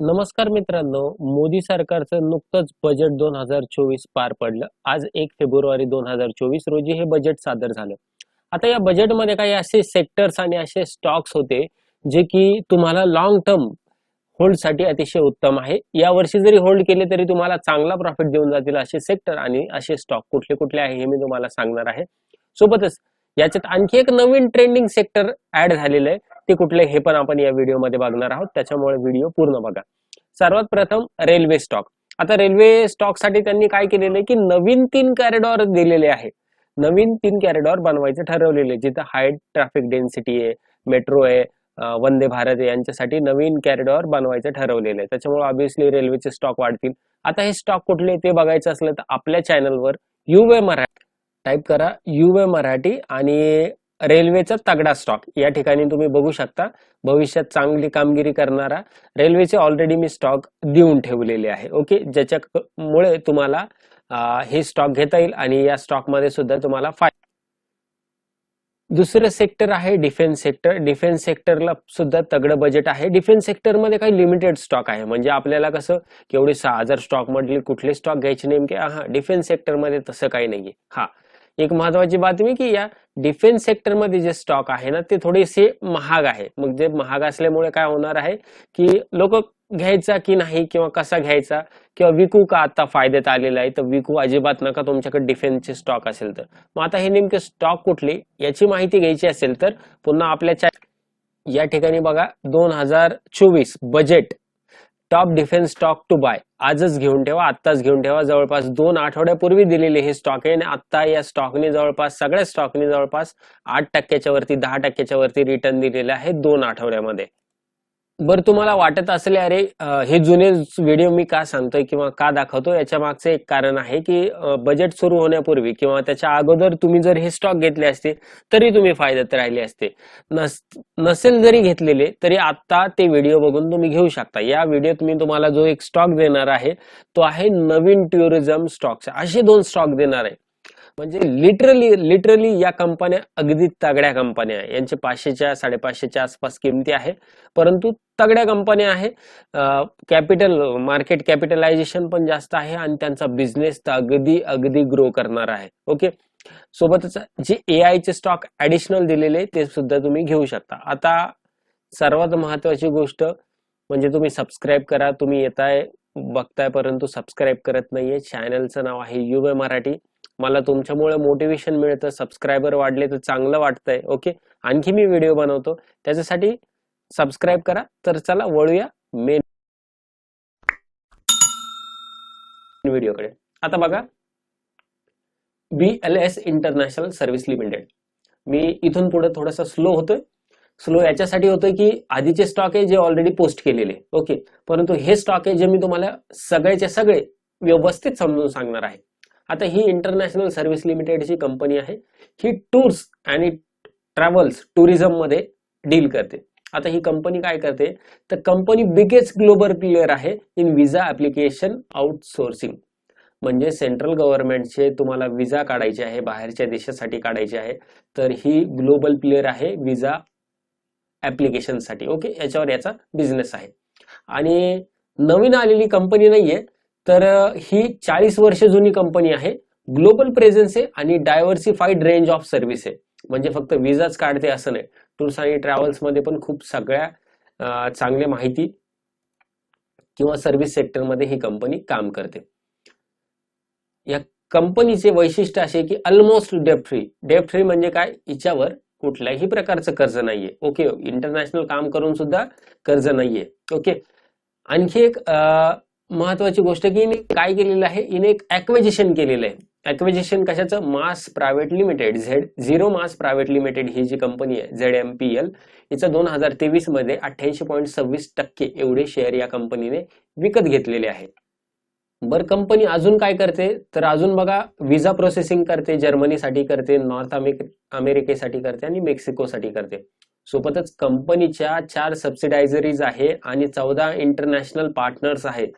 नमस्कार मित्रांनो मोदी सरकारचं नुकतंच बजेट दोन हजार चोवीस पार पडलं. आज एक फेब्रुवारी दोन हजार चोवीस रोजी हे बजेट सादर झालं. आता या बजेटमध्ये काही असे सेक्टर्स आणि असे स्टॉक्स होते जे की तुम्हाला लॉंग टर्म होल्डसाठी अतिशय उत्तम आहे. या वर्षी जरी होल्ड केले तरी तुम्हाला चांगला प्रॉफिट देऊन जातील असे सेक्टर आणि असे स्टॉक कुठले कुठले आहे हे मी तुम्हाला सांगणार आहे. सोबतच याच्यात आणखी एक नवीन ट्रेंडिंग सेक्टर ऍड झालेलं आहे. ते कुठले हे पण आपण या व्हिडिओमध्ये बघणार आहोत. त्याच्यामुळे व्हिडिओ पूर्ण बघा. सर्वात प्रथम रेल्वे स्टॉक आता रेल्वे स्टॉकसाठी त्यांनी काय केलेलं आहे की नवीन तीन कॅरिडॉर दिलेले आहे. नवीन तीन कॅरिडॉर बनवायचे ठरवलेले जिथं हाय ट्रॅफिक डेन्सिटी आहे मेट्रो आहे वंदे भारत यांच्यासाठी नवीन कॅरिडॉर बनवायचं ठरवलेलं आहे. त्याच्यामुळे ऑब्व्हियसली रेल्वेचे स्टॉक वाढतील. आता हे स्टॉक कुठले ते बघायचं असलं तर आपल्या चॅनलवर युवे मराठी टाईप करा. युवे मराठी आणि रेल्वेचा तगडा स्टॉक या ठिकाणी तुम्ही बघू शकता भविष्यात चांगली कामगिरी करणारा रेल्वेचे ऑलरेडी मी स्टॉक देऊन ठेवलेले आहे. ओके ज्याच्यामुळे तुम्हाला हे स्टॉक घेता येईल आणि या स्टॉकमध्ये सुद्धा तुम्हाला फायदा दुसरं सेक्टर आहे डिफेन्स सेक्टर डिफेन्स सेक्टरला सुद्धा तगडं बजेट आहे. डिफेन्स सेक्टरमध्ये काही लिमिटेड स्टॉक आहे. म्हणजे आपल्याला कसं केवढे सहा हजार स्टॉक म्हटले कुठले स्टॉक घ्यायचे नेमके? हा डिफेन्स सेक्टरमध्ये तसं काही नाहीये. हा. एक महत्वाची बातमी की या डिफेन्स सेक्टरमध्ये जे स्टॉक आहे ना ते थोडेसे महाग आहे. मग जे महाग असल्यामुळे काय होणार आहे की लोक घ्यायचा की नाही किंवा कसा घ्यायचा किंवा विकू का आता फायद्यात आलेला आहे तर विकू अजिबात नका तुमच्याकडे डिफेन्सचे स्टॉक असेल तर. मग आता हे नेमके स्टॉक कुठले याची माहिती घ्यायची असेल तर पुन्हा आपल्या या ठिकाणी बघा दोन हजार चोवीस budget top defence stock to buy. आजच घेऊन ठेवा आत्ताच घेऊन ठेवा. जवळपास दोन आठवड्यापूर्वी दिलेले हे स्टॉक आहे आणि आता या स्टॉकने जवळपास सगळ्या स्टॉकने जवळपास आठ टक्क्याच्या वरती दहा टक्क्याच्या वरती रिटर्न दिलेले आहे दोन आठवड्यामध्ये. बरं तुम्हाला वाटत असेल अरे हे जुने व्हिडिओ मी का सांगतोय किंवा का दाखवतो याच्या मागचं एक कारण आहे की बजेट सुरू होण्यापूर्वी किंवा त्याच्या अगोदर तुम्ही जर हे स्टॉक घेतले असते तरी तुम्ही फायद्यात राहिले असते. नस नसेल जरी घेतलेले तरी आता ते व्हिडिओ बघून तुम्ही घेऊ शकता. या व्हिडिओत मी तुम्हाला जो एक स्टॉक देणार आहे तो आहे नवीन टुरिझम स्टॉक्स असे दोन स्टॉक देणार आहे. म्हणजे लिटरली लिटरली या कंपन्या अगदी तगड्या कंपन्या आहेत यांचे पाचशेच्या साडेपाचशेच्या आसपास किमती आहे. परंतु तगड्या कंपन्या आहे. कॅपिटल मार्केट कॅपिटलायझेशन पण जास्त आहे आणि त्यांचा बिझनेस तर अगदी अगदी ग्रो करणार आहे. ओके सोबतच जे ए आयचे स्टॉक ऍडिशनल दिलेले ते सुद्धा तुम्ही घेऊ शकता. आता सर्वात महत्वाची गोष्ट म्हणजे तुम्ही सबस्क्राईब करा. तुम्ही येताय बघताय परंतु सबस्क्राईब करत नाहीये. चॅनलचं नाव आहे युवे मराठी. मला तुमच्यामुळे मोटिवेशन मिळतं सबस्क्रायबर वाढले तर चांगलं वाटतंय ओके आणखी मी व्हिडिओ बनवतो. त्याच्यासाठी सबस्क्राईब करा. तर चला वळूया मेन व्हिडिओकडे आता बघा. B L S international service limited मी इथून पुढे थोडासा स्लो होतोय. स्लो याच्यासाठी होतोय की आधीचे स्टॉक आहे जे ऑलरेडी पोस्ट केलेले ओके परंतु हे स्टॉक आहे जे मी तुम्हाला सगळेचे सगळे व्यवस्थित समजून सांगणार आहे. आता ही इंटरनॅशनल सर्व्हिस लिमिटेडची कंपनी आहे. ही टूर्स आणि ट्रॅव्हल्स टुरिझममध्ये डील करते. आता ही कंपनी काय करते? तर कंपनी बिगेस्ट ग्लोबल प्लेअर आहे इन विजा ऍप्लिकेशन आउटसोर्सिंग म्हणजे सेंट्रल गव्हर्नमेंटचे तुम्हाला विजा काढायचे आहे बाहेरच्या देशासाठी काढायचे आहे तर ही ग्लोबल प्लेअर आहे विजा ॲप्लिकेशनसाठी ओके याच्यावर याचा बिझनेस आहे. आणि नवीन आलेली कंपनी नाहीये. तर ही चाळीस वर्ष जुनी कंपनी आहे. ग्लोबल प्रेझेन्स आहे आणि डायव्हर्सिफाईड रेंज ऑफ सर्व्हिस आहे. म्हणजे फक्त विजाच काढते असं नाही. टूर्स आणि ट्रॅव्हल्समध्ये पण खूप सगळ्या चांगल्या माहिती किंवा सर्व्हिस सेक्टरमध्ये ही कंपनी काम करते. या कंपनीचे वैशिष्ट्य असे की almost debt free debt free म्हणजे काय? हिच्यावर कुठल्याही प्रकारचं कर्ज नाहीये. ओके इंटरनॅशनल काम करून सुद्धा कर्ज नाहीये. ओके आणखी एक महत्वाची गोष्ट की हिने काय केलेलं आहे? हिने एक ऍक्वेजिशन केलेलं आहे. ऍक्वेजिशन कशाचं? Mass private limited. Z zero mass private limited ही जी कंपनी आहे झेड एम पी एल हिचं दोन हजार तेवीसमध्ये अठ्ठ्याऐंशी पॉईंट सव्वीस टक्के एवढे शेअर या कंपनीने विकत घेतलेले आहे. बर कंपनी अजून काय करते? तर अजून बघा विजा प्रोसेसिंग करते जर्मनीसाठी करते नॉर्थ अमेरिक अमेरिकेसाठी करते आणि मेक्सिकोसाठी करते. सोबतच कंपनीच्या चार सबसिडायझरीज आहे आणि चौदा इंटरनॅशनल पार्टनर्स आहेत.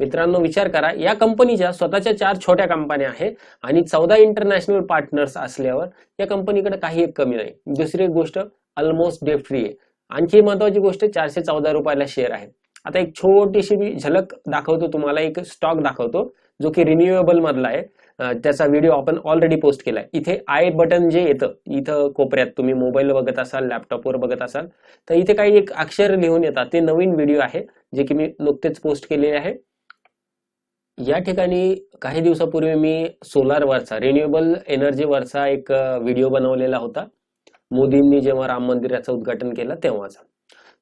मित्रांनो विचार करा या कंपनीच्या स्वतःच्या चार छोट्या कंपन्या आहेत आणि चौदा इंटरनॅशनल पार्टनर्स असल्यावर या कंपनीकडे काही एक कमी नाही. दुसरी एक गोष्ट ऑलमोस्ट डे फ्री आहे. आणखी महत्वाची गोष्ट चारशे चौदा रुपयाला शेअर आहे आता एक छोटीशी मी झलक दाखवतो तुम्हाला एक स्टॉक दाखवतो जो की रिन्युएबल मधला आहे. त्याचा व्हिडिओ आपण ऑलरेडी पोस्ट केलाय. इथे आय बटन जे येतं इथं कोपऱ्यात तुम्ही मोबाईल बघत असाल लॅपटॉपवर बघत असाल तर इथे काही एक अक्षर लिहून येतात. ते नवीन व्हिडिओ आहे जे की मी नुकतेच पोस्ट केलेले आहे. या ठिकाणी काही दिवसापूर्वी मी सोलार वरचा रिन्युएबल एनर्जी वरचा एक व्हिडिओ बनवलेला होता. मोदींनी जेव्हा राम मंदिराचं उद्घाटन केलं तेव्हाचा.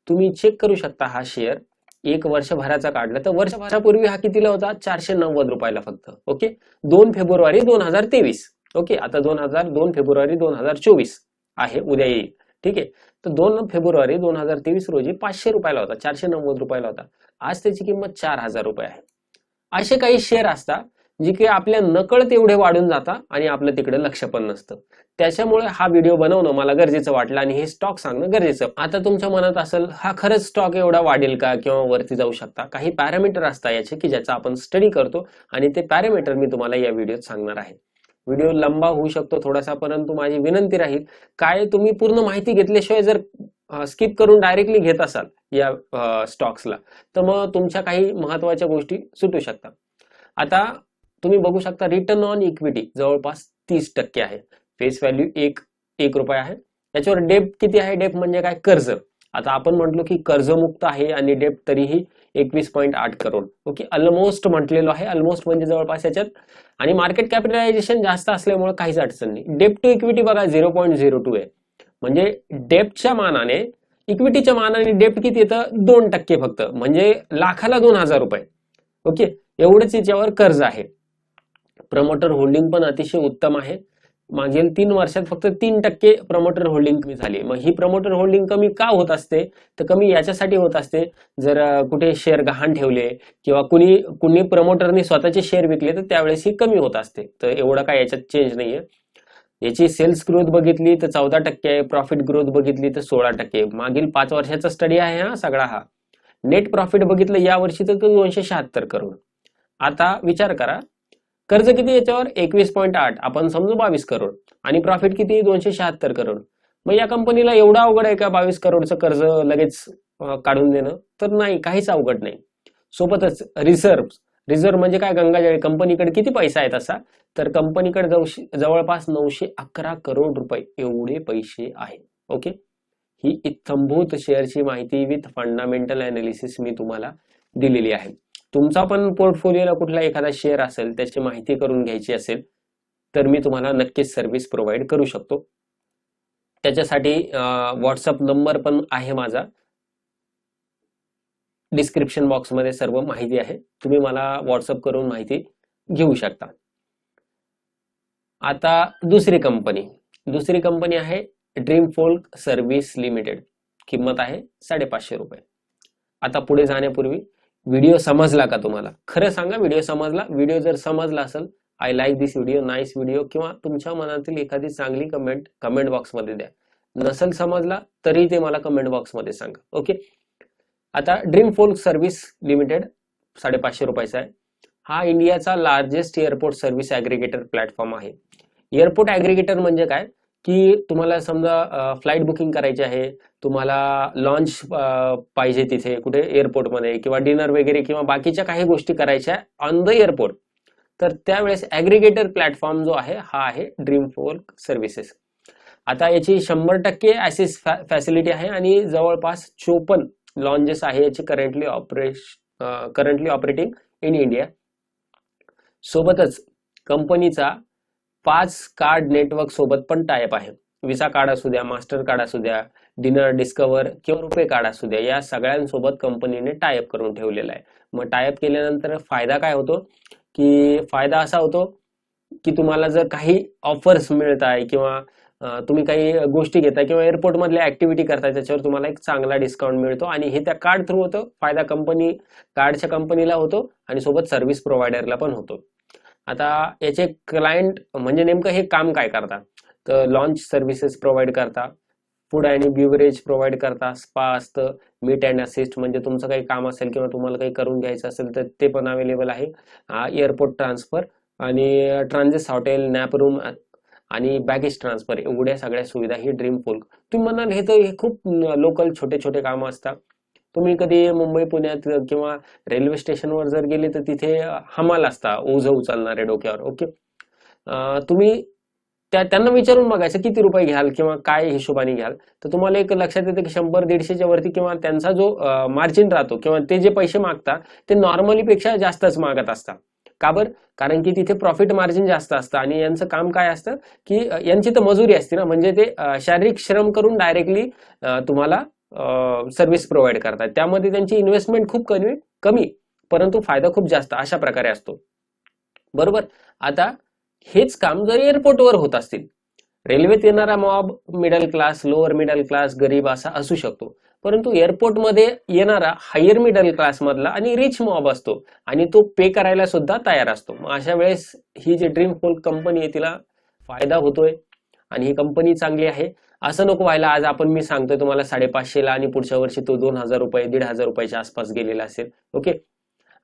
तुम्ही चेक करू शकता हा शेअर एक वर्षभराचा काढला तर वर्षभरापूर्वी हा कितीला होता? चारशे नव्वद रुपयाला फक्त. ओके? दोन फेब्रुवारी दोन हजार तेवीस. ओके? आता दोन हजार दोन फेब्रुवारी दोन हजार चोवीस आहे उद्या येईल. ठीक आहे? तर दोन फेब्रुवारी दोन हजार तेवीस रोजी पाचशे रुपयाला होता चारशे नव्वद रुपयाला होता. आज त्याची किंमत चार हजार रुपये आहे. असे काही शेअर असतात जे की आपल्या नकळत एवढे वाढून जातात आणि आपलं तिकडे लक्ष पण नसतं. त्याच्यामुळे हा व्हिडिओ बनवणं मला गरजेचं वाटलं आणि हे स्टॉक सांगणं गरजेचं. आता तुमच्या मनात असेल हा खरंच स्टॉक एवढा वाढेल का किंवा वरती जाऊ शकता? काही पॅरामीटर असतात याचे की ज्याचा आपण स्टडी करतो आणि ते पॅरामीटर मी तुम्हाला या व्हिडिओत सांगणार आहे. व्हिडिओ लंबा होऊ शकतो थोडासा परंतु माझी विनंती राहील काय तुम्ही पूर्ण माहिती घेतल्याशिवाय जर स्किप करून डायरेक्टली घेत असाल या स्टॉक्सला तर मग तुमच्या काही महत्त्वाच्या गोष्टी सुटू शकतात. आता तुम्ही बघू शकता रिटर्न ऑन इक्विटी जवळपास तीस टक्के आहे. फेस व्हॅल्यू एक एक रुपये आहे. त्याच्यावर डेप किती आहे? डेप म्हणजे काय? कर्ज. आता आपण म्हटलो की कर्जमुक्त आहे आणि डेप तरीही एकवीस पॉईंट आठ करोड. ओके? ऑलमोस्ट म्हटलेलो आहे. ऑलमोस्ट म्हणजे जवळपास याच्यात. आणि मार्केट कॅपिटलायझेशन जास्त असल्यामुळे काहीच अडचण नाही. डेप टू इक्विटी बघा झिरो पॉईंट झिरो टू आहे. म्हणजे डेप्टच्या मानाने इक्विटीच्या मानाने डेप्ट किती येतं? दोन टक्के फक्त. म्हणजे लाखाला दोन हजार रुपये. ओके? एवढंच याच्यावर कर्ज आहे. प्रमोटर होल्डिंग पण अतिशय उत्तम आहे. मागील तीन वर्षात फक्त तीन टक्के प्रमोटर होल्डिंग कमी झाली. मग ही प्रमोटर होल्डिंग कमी का होत असते? तर कमी याच्यासाठी होत असते. जर कुठे शेअर गहाण ठेवले किंवा कुणी कुणी प्रमोटरने स्वतःचे शेअर विकले तर त्यावेळेस ही कमी होत असते. तर एवढं काय याच्यात चेंज नाहीये. याची सेल्स ग्रोथ बघितली तर चौदा टक्के आहे प्रॉफिट ग्रोथ बघितली तर सोळा टक्के मागील पाच वर्षाचा स्टडी आहे हा सगळा हा. नेट प्रॉफिट बघितलं या वर्षी तर दोनशे शहात्तर करोड. आता विचार करा कर्ज किती याच्यावर? एकवीस पॉईंट आठ. आपण समजू बावीस करोड आणि प्रॉफिट किती दोनशे शहात्तर करोड. मग या कंपनीला एवढा अवघड आहे का बावीस करोडचं कर्ज लगेच काढून देणं? तर नाही काहीच अवघड नाही. सोबतच रिझर्व रिझर्व म्हणजे काय गंगाजळी कंपनीकडे किती पैसा आहे तसा? तर कंपनीकडे जवळपास नऊशे अकरा करोड रुपये एवढे पैसे आहे. ओके? ही इत्थंभूत शेअरची माहिती विथ फंडामेंटल अनालिसिस मी तुम्हाला दिलेली आहे. तुमचा पण पोर्टफोलिओला कुठला एखादा शेअर असेल त्याची माहिती करून घ्यायची असेल तर मी तुम्हाला नक्कीच सर्व्हिस प्रोव्हाइड करू शकतो. त्याच्यासाठी व्हॉट्सअप नंबर पण आहे माझा. डिस्क्रिप्शन बॉक्समध्ये सर्व माहिती आहे. तुम्ही मला व्हॉट्सअप करून माहिती घेऊ शकता. आता दुसरी कंपनी दुसरी कंपनी आहे ड्रीम फोल्क सर्व्हिस लिमिटेड किंमत आहे साडेपाचशे रुपये. आता पुढे जाण्यापूर्वी व्हिडिओ समजला का तुम्हाला? खरं सांगा व्हिडिओ समजला? व्हिडिओ जर समजला असेल I like this video nice video किंवा तुमच्या मनातील एखादी चांगली कमेंट कमेंट बॉक्समध्ये द्या. नसेल समजला तरी ते मला कमेंट बॉक्समध्ये सांगा. ओके आता ड्रीम फोल्क सर्व्हिस लिमिटेड साडेपाचशे रुपयाचा आहे. हा इंडियाचा largest airport service aggregator platform आहे. एअरपोर्ट ॲग्रिगेटर म्हणजे काय? की तुम्हाला समजा फ्लाईट बुकिंग करायची आहे तुम्हाला लॉन्च पाहिजे तिथे कुठे एअरपोर्टमध्ये किंवा डिनर वगैरे किंवा बाकीच्या काही गोष्टी करायच्या ऑन द एअरपोर्ट तर त्यावेळेस ॲग्रिगेटर प्लॅटफॉर्म जो आहे हा आहे ड्रीम फोल्क सर्व्हिसेस आता याची शंभर टक्के ॲसिस फॅसिलिटी आहे आणि जवळपास चोपन्न लॉन्जेस आहे याची currently operation currently operating in India सोबतच कंपनीचा पाच कार्ड नेटवर्क सोबत पण टायप आहे. विसा कार्ड असू द्या मास्टर कार्ड असू द्या डिनर डिस्कवर किंवा रुपे कार्ड असू द्या या सगळ्यांसोबत कंपनीने टायअप करून ठेवलेला आहे. मग टायअप केल्यानंतर फायदा काय होतो? की फायदा असा होतो की तुम्हाला जर काही ऑफर्स मिळत आहे किंवा तुम्ही काही गोष्टी घेताय किंवा एअरपोर्ट मधल्या ऍक्टिव्हिटी करताय त्याच्यावर तुम्हाला एक चांगला डिस्काउंट मिळतो आणि हे त्या कार्ड थ्रू होतं फायदा कंपनी कार्डच्या कंपनीला होतो आणि सोबत सर्व्हिस प्रोव्हायडरला पण होतो. आता याचे क्लायंट म्हणजे नेमकं हे काम काय करता? तर लॉन्च सर्व्हिसेस प्रोव्हाइड करता फूड आणि ब्युवरेज प्रोव्हाइड करता स्पा असतं मीट अँड असिस्ट म्हणजे तुमचं काही काम असेल किंवा तुम्हाला काही करून घ्यायचं असेल तर ते पण अवेलेबल आहे. एअरपोर्ट ट्रान्सफर आणि ट्रान्झिस हॉटेल नॅप रूम आणि बॅगेज ट्रान्सफर एवढ्या सगळ्या सुविधा ही ड्रीम फोल्क तुम्ही म्हणाल हे तर हे खूप लोकल छोटे छोटे कामं असतात. तुम्ही कधी मुंबई पुण्यात किंवा रेल्वे स्टेशनवर जर गेले तर तिथे हमाल असता ओझ उचलणारे डोक्यावर. ओके तुम्ही त्या त्यांना विचारून बघायचं किती रुपये घ्याल किंवा काय हिशोबाने घ्याल. तर तुम्हाला एक लक्षात येतं की शंभर दीडशेच्या वरती किंवा त्यांचा जो मार्जिन राहतो किंवा ते जे पैसे मागतात ते नॉर्मली पेक्षा जास्तच मागत असतात. का बरं? कारण की तिथे प्रॉफिट मार्जिन जास्त असतं. आणि यांचं काम काय असतं की यांची तर मजुरी असते ना. म्हणजे ते शारीरिक श्रम करून डायरेक्टली तुम्हाला सर्व्हिस प्रोव्हाइड करतात. त्यामध्ये त्यांची इन्व्हेस्टमेंट खूप कमी कमी परंतु फायदा खूप जास्त अशा प्रकारे असतो. बरोबर? आता हेच काम जर एअरपोर्टवर होत असतील रेल्वेत येणारा mob middle class lower middle class गरीब असा असू शकतो. परंतु एअरपोर्टमध्ये येणारा हायर मिडल क्लासमधला आणि रिच मॉब असतो. आणि तो पे करायला सुद्धा तयार असतो. मग अशा वेळेस ही जी ड्रीम होल कंपनी आहे तिला फायदा होतोय आणि ही कंपनी चांगली आहे. असं नको व्हायला आज आपण मी सांगतोय तुम्हाला साडेपाचशेला आणि पुढच्या वर्षी तो दोन हजार रुपये दीड हजार रुपयाच्या आसपास गेलेला असेल. ओके?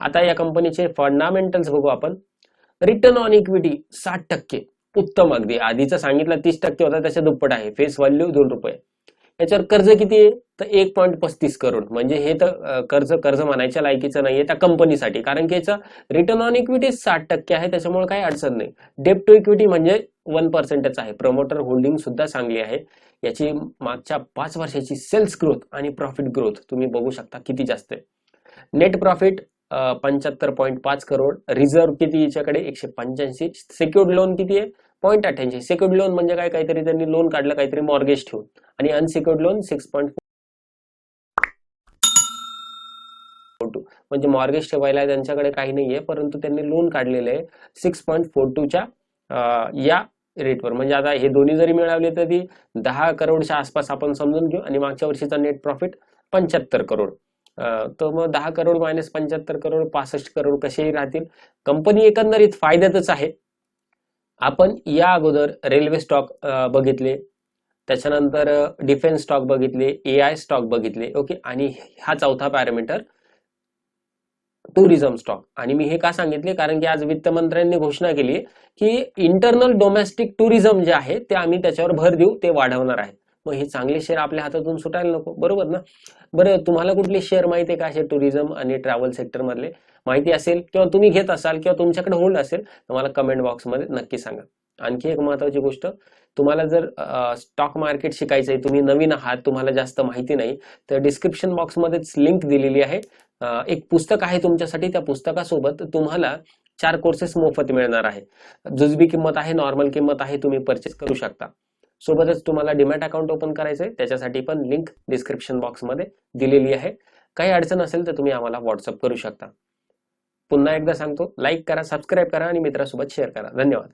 आता या कंपनीचे फंडामेंटल्स बघू आपण. रिटर्न ऑन इक्विटी साठ टक्के. उत्तम अगदी. आधीचं सांगितलं तीस टक्के होता त्याच्या दुप्पट आहे. फेस व्हॅल्यू दोन रुपये. याच्यावर कर्ज किती आहे? तर एक पॉईंट पस्तीस करोड. म्हणजे हे तर कर्ज कर्ज म्हणायच्या लायकीचं नाहीये त्या कंपनीसाठी कारण की याचं रिटर्न ऑन इक्विटी साठ टक्के आहे त्याच्यामुळे काही अडचण नाही. डेप टू इक्विटी म्हणजे वन पर्सेंटच आहे. प्रमोटर होल्डिंग सुद्धा चांगली आहे. याची मागच्या पाच वर्षाची सेल्स ग्रोथ आणि प्रॉफिट ग्रोथ तुम्ही बघू शकता किती जास्त आहे. नेट प्रॉफिट पंच्याहत्तर पॉईंट पाच करोड. रिझर्व्ह किती याच्याकडे? एकशे पंच्याऐंशी. सेक्युर्ड लोन किती आहे? पॉईंट अठ्ठ्याऐंशी. सेक्युर्ड लोन म्हणजे काय? काहीतरी त्यांनी लोन काढलं काहीतरी मॉर्गेज ठेवून. आणि unsecured loan six point two म्हणजे मॉर्गेज ठेवायला त्यांच्याकडे काही नाहीये परंतु त्यांनी लोन काढलेले आहे सिक्स पॉईंट फोर टूच्या या रेटवर म्हणजे आता हे दोन्ही जरी मिळवले तरी दहा करोडच्या आसपास आपण समजून घेऊ आणि मागच्या वर्षीचा नेट प्रॉफिट पंच्याहत्तर करोड. तर मग दहा करोड मायनस पंच्याहत्तर करोड पासष्ट करोड कसेही राहतील? कंपनी एकंदरीत फायद्यातच आहे. आपण या अगोदर रेल्वे स्टॉक बघितले. त्याच्यानंतर डिफेन्स स्टॉक बघितले ए आय स्टॉक बघितले ओके आणि हा चौथा पॅरामीटर टुरिझम स्टॉक आणि मी हे का सांगितले? कारण की आज वित्त मंत्र्यांनी घोषणा केली की इंटरनल डोमेस्टिक टुरिझम जे आहे ते आम्ही त्याच्यावर भर देऊ ते वाढवणार आहे. मग हे चांगले शेअर आपल्या हातातून सुटायला नको. बरोबर ना? बरं तुम्हाला कुठले शेअर माहिती आहे का असे टुरिझम आणि ट्रॅव्हल सेक्टर मधले? माहिती असेल किंवा तुम्ही घेत असाल किंवा तुमच्याकडे होल्ड असेल तर मला कमेंट बॉक्समध्ये नक्की सांगा. आणखी एक महत्वाची गोष्ट तुम्हाला जर स्टॉक मार्केट शिकायचं आहे तुम्ही नवीन आहात तुम्हाला जास्त माहिती नाही तर डिस्क्रिप्शन बॉक्समध्येच लिंक दिलेली आहे. एक पुस्तक आहे तुमच्यासाठी त्या पुस्तकासोबत तुम्हाला चार कोर्सेस मोफत मिळणार आहे. जुजबी किंमत आहे नॉर्मल किंमत आहे तुम्ही परचेस करू शकता. सोबतच तुम्हाला डिमॅट अकाउंट ओपन करायचं आहे त्याच्यासाठी पण लिंक डिस्क्रिप्शन बॉक्समध्ये दिलेली आहे. काही अडचण असेल तर तुम्ही आम्हाला व्हॉट्सअप करू शकता. पुन्हा एकदा सांगतो लाईक करा सबस्क्राईब करा आणि मित्रासोबत शेअर करा. धन्यवाद.